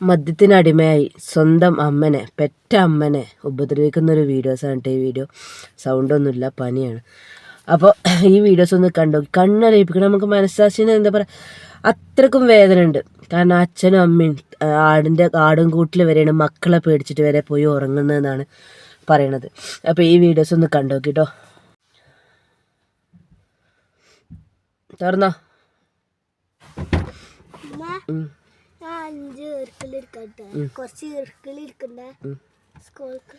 മദ്യത്തിനടിമയായി സ്വന്തം അമ്മനെ പെറ്റ അമ്മനെ ഉപദ്രവിക്കുന്ന ഒരു വീഡിയോസാണ് ഈ വീഡിയോ. സൗണ്ട് സൗണ്ടൊന്നുമില്ല പനിയാണ്. അപ്പോൾ ഈ വീഡിയോസ് ഒന്ന് കണ്ടു? കണ്ണറിയിപ്പിക്കണം നമുക്ക് മനസ്സാക്ഷിന് എന്താ പറയുക അത്രക്കും വേദന ഉണ്ട് കാരണം അച്ഛനും അമ്മയും ആടിന്റെ ആടും കൂട്ടിൽ വരെയാണ് മക്കളെ പേടിച്ചിട്ട് വരെ പോയി ഉറങ്ങുന്നതെന്നാണ് പറയണത്. അപ്പോൾ ഈ വീഡിയോസ് ഒന്ന് കണ്ടു കേട്ടോ തുറന്നോ. അഞ്ച് ഇറുക്കിലിരിക്കട്ടെ കുറച്ച് ഇറുക്കിലിരിക്കണ്ട സ്കൂൾക്ക്.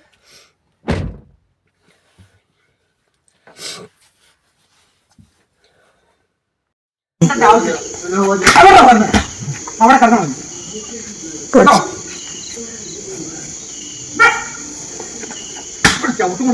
അവിടെ കിടന്നു ചവിട്ടും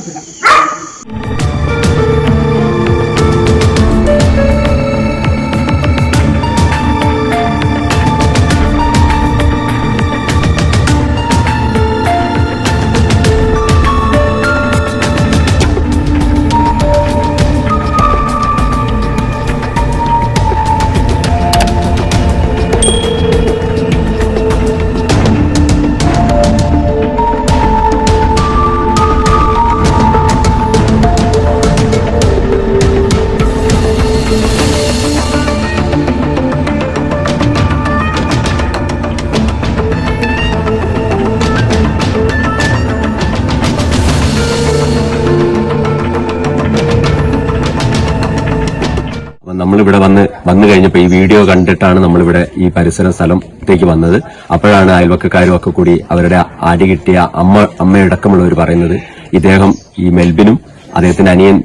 നമ്മളിവിടെ വന്ന് വന്നു കഴിഞ്ഞപ്പോൾ ഈ വീഡിയോ കണ്ടിട്ടാണ് നമ്മളിവിടെ ഈ പരിസര സ്ഥലത്തേക്ക് വന്നത്. അപ്പോഴാണ് അയൽവക്കക്കാരും ഒക്കെ കൂടി അവരുടെ ആടി കിട്ടിയ അമ്മ അമ്മയടക്കമുള്ളവർ പറയുന്നത്. ഇദ്ദേഹം ഈ മെൽബിനും അദ്ദേഹത്തിന്റെ അനിയൻ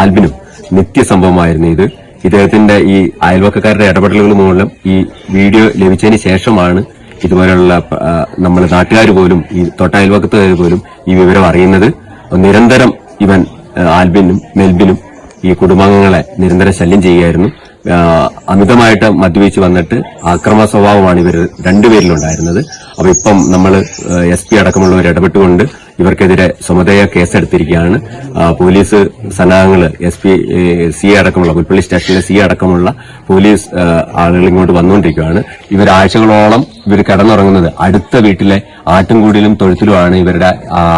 ആൽബിനും നിത്യസംഭവമായിരുന്നു ഇത്. ഇദ്ദേഹത്തിന്റെ ഈ അയൽവക്കക്കാരുടെ ഇടപെടലുകൾ മൂലം ഈ വീഡിയോ ലഭിച്ചതിന് ശേഷമാണ് ഇതുപോലെയുള്ള നമ്മൾ നാട്ടുകാർ പോലും ഈ തൊട്ട തൊട്ടയൽവക്കത്തുകാർ പോലും ഈ വിവരം അറിയുന്നത്. നിരന്തരം ഇവൻ ആൽബിനും മെൽബിനും ഈ കുടുംബാംഗങ്ങളെ നിരന്തരം ശല്യം ചെയ്യുകയായിരുന്നു. അമിതമായിട്ട് മദ്യപിച്ച് വന്നിട്ട് ആക്രമ സ്വഭാവമാണ് ഇവർ രണ്ടുപേരിലുണ്ടായിരുന്നത്. അപ്പൊ ഇപ്പം നമ്മൾ എസ് പി അടക്കമുള്ളവർ ഇടപെട്ടുകൊണ്ട് ഇവർക്കെതിരെ സ്വമതയ കേസെടുത്തിരിക്കുകയാണ്. പോലീസ് സന്നാഹങ്ങൾ എസ് പി സി അടക്കമുള്ള പുൽപ്പള്ളി സ്റ്റേഷനിലെ സി അടക്കമുള്ള പോലീസ് ആളുകൾ ഇങ്ങോട്ട് വന്നുകൊണ്ടിരിക്കുകയാണ്. ഇവർ ആഴ്ചകളോളം ഇവർ കിടന്നുറങ്ങുന്നത് അടുത്ത വീട്ടിലെ ആട്ടുംകൂടിലും തൊഴുത്തിലുമാണ് ഇവരുടെ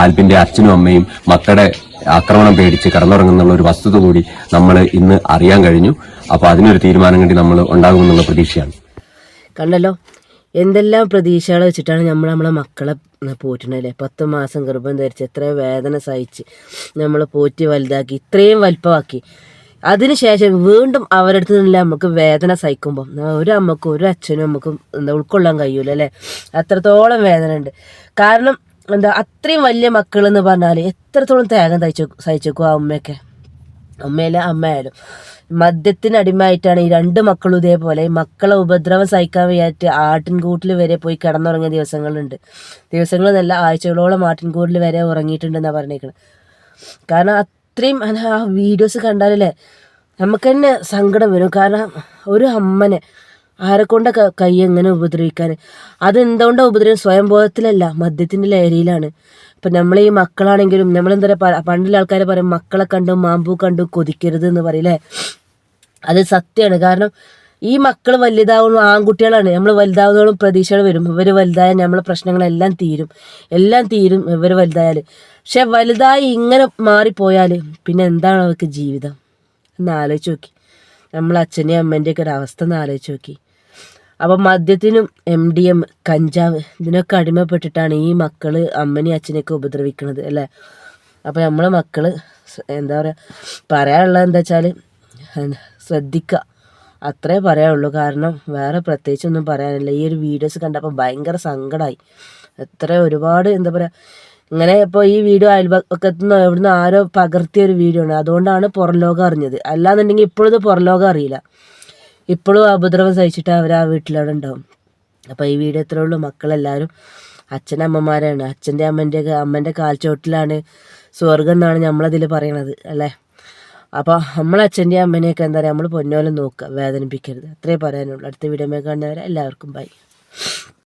ആൽബിന്റെ അച്ഛനും അമ്മയും മക്കളുടെ ആക്രമണം പേടിച്ച് കടന്നുറങ്ങുന്നുള്ള ഒരു വസ്തുത കൂടി നമ്മൾ ഇന്ന് അറിയാൻ കഴിഞ്ഞു. അപ്പോൾ അതിനൊരു തീരുമാനം കണ്ടി നമ്മൾ ഉണ്ടാകുമെന്നുള്ള പ്രതീക്ഷയാണ്. കണ്ടല്ലോ? എന്തെല്ലാം പ്രതീക്ഷകൾ വെച്ചിട്ടാണ് നമ്മൾ നമ്മളെ മക്കളെ പോറ്റണല്ലേ പത്ത് മാസം ഗർഭം ധരിച്ച് എത്ര വേദന സഹിച്ച് നമ്മൾ പോറ്റി വലുതാക്കി ഇത്രയും വലുപ്പമാക്കി. അതിനുശേഷം വീണ്ടും അവരടുത്ത് നിന്നില്ല നമുക്ക് വേദന സഹിക്കുമ്പോൾ ഒരു അമ്മക്കും ഒരു അച്ഛനും നമുക്കും എന്താ ഉൾക്കൊള്ളാൻ കഴിയൂല അല്ലേ? അത്രത്തോളം വേദന ഉണ്ട് കാരണം എന്താ അത്രയും വലിയ മക്കൾ എന്ന് പറഞ്ഞാൽ എത്രത്തോളം ത്യാഗം തയ്ച്ചു സഹിച്ചേക്കും ആ അമ്മയൊക്കെ അമ്മയിലും അമ്മയായാലും. മദ്യത്തിന് അടിമയായിട്ടാണ് ഈ രണ്ട് മക്കളും ഇതേപോലെ മക്കളെ ഉപദ്രവം സഹിക്കാൻ വയ്യാറ്റ് ആട്ടിൻകൂട്ടിൽ വരെ പോയി കിടന്നുറങ്ങിയ ദിവസങ്ങളുണ്ട്. ദിവസങ്ങൾ നല്ല ആഴ്ചകളോളം ആട്ടിൻകൂട്ടിൽ വരെ ഉറങ്ങിയിട്ടുണ്ടെന്നാണ് പറഞ്ഞേക്കുന്നത് കാരണം അത്രയും ആ വീഡിയോസ് കണ്ടാലല്ലേ നമുക്ക് തന്നെ സങ്കടം വരും. കാരണം ഒരു അമ്മനെ ആരെ കൊണ്ട കൈ എങ്ങനെ ഉപദ്രവിക്കാൻ അതെന്തുകൊണ്ടാണ് ഉപദ്രവം? സ്വയം ബോധത്തിലല്ല മദ്യത്തിന്റെ ലഹരിയിലാണ്. ഇപ്പം നമ്മൾ ഈ മക്കളാണെങ്കിലും നമ്മളെന്താ പറയുക പണ്ടുള്ള ആൾക്കാർ പറയും മക്കളെ കണ്ടു മാമ്പൂ കണ്ടു കൊതിക്കരുത് എന്ന് പറയില്ലേ അത് സത്യമാണ് കാരണം ഈ മക്കൾ വലുതാവുന്ന ആൺകുട്ടികളാണ്. നമ്മൾ വലുതാവുന്നതോളം പ്രതീക്ഷകൾ വരും. ഇവർ വലുതായാൽ നമ്മളെ പ്രശ്നങ്ങളെല്ലാം തീരും. എല്ലാം തീരും ഇവർ വലുതായാൽ പക്ഷെ വലുതായി ഇങ്ങനെ മാറിപ്പോയാൽ പിന്നെ എന്താണ് അവർക്ക് ജീവിതം? ഒന്ന് ആലോചിച്ച് നോക്കി. നമ്മൾ അച്ഛന്റെയും അമ്മേന്റെയൊക്കെ ഒരു അവസ്ഥ ഒന്ന് ആലോചിച്ച് നോക്കി. അപ്പം മദ്യത്തിനും എം ഡി എം കഞ്ചാവ് ഇതിനൊക്കെ അടിമപ്പെട്ടിട്ടാണ് ഈ മക്കൾ അമ്മനെയും അച്ഛനെയൊക്കെ ഉപദ്രവിക്കുന്നത് അല്ലേ? അപ്പോൾ നമ്മളെ മക്കൾ എന്താ പറയുക പറയാനുള്ളത് എന്താ വെച്ചാൽ ശ്രദ്ധിക്കുക അത്രേ പറയാനുള്ളൂ. കാരണം വേറെ പ്രത്യേകിച്ചൊന്നും പറയാനില്ല. ഈ ഒരു വീഡിയോസ് കണ്ടപ്പോൾ ഭയങ്കര സങ്കടമായി എത്ര ഒരുപാട് എന്താ പറയുക ഇങ്ങനെ ഇപ്പോൾ ഈ വീഡിയോ അയൽപക്കത്തു നിന്ന് എവിടുന്ന് ആരോ പകർത്തിയ ഒരു വീഡിയോ ആണ്. അതുകൊണ്ടാണ് പുറം ലോകം അറിഞ്ഞത്. അല്ലാന്നുണ്ടെങ്കിൽ ഇപ്പോഴത് പുറം ലോകം അറിയില്ല. ഇപ്പോഴും ഉപദ്രവം സഹിച്ചിട്ട് അവർ ആ വീട്ടിലവിടെ ഉണ്ടാവും. അപ്പോൾ ഈ വീഡിയോ എത്ര ഉള്ളൂ. മക്കളെല്ലാവരും അച്ഛനമ്മമാരാണ് അച്ഛന്റെ അമ്മന്റെ അമ്മന്റെ കാൽച്ചോട്ടിലാണ് സ്വർഗം എന്നാണ് നമ്മളതിൽ പറയണത് അല്ലേ? അപ്പോൾ നമ്മളെ അച്ഛന്റെ അമ്മേനെയൊക്കെ എന്താ പറയുക നമ്മൾ പൊന്നോലെ നോക്കുക വേദനിപ്പിക്കരുത്. അത്രേ പറയാനുള്ളൂ. അടുത്ത വീഡിയോ കാണുന്നവരെ എല്ലാവർക്കും ബൈ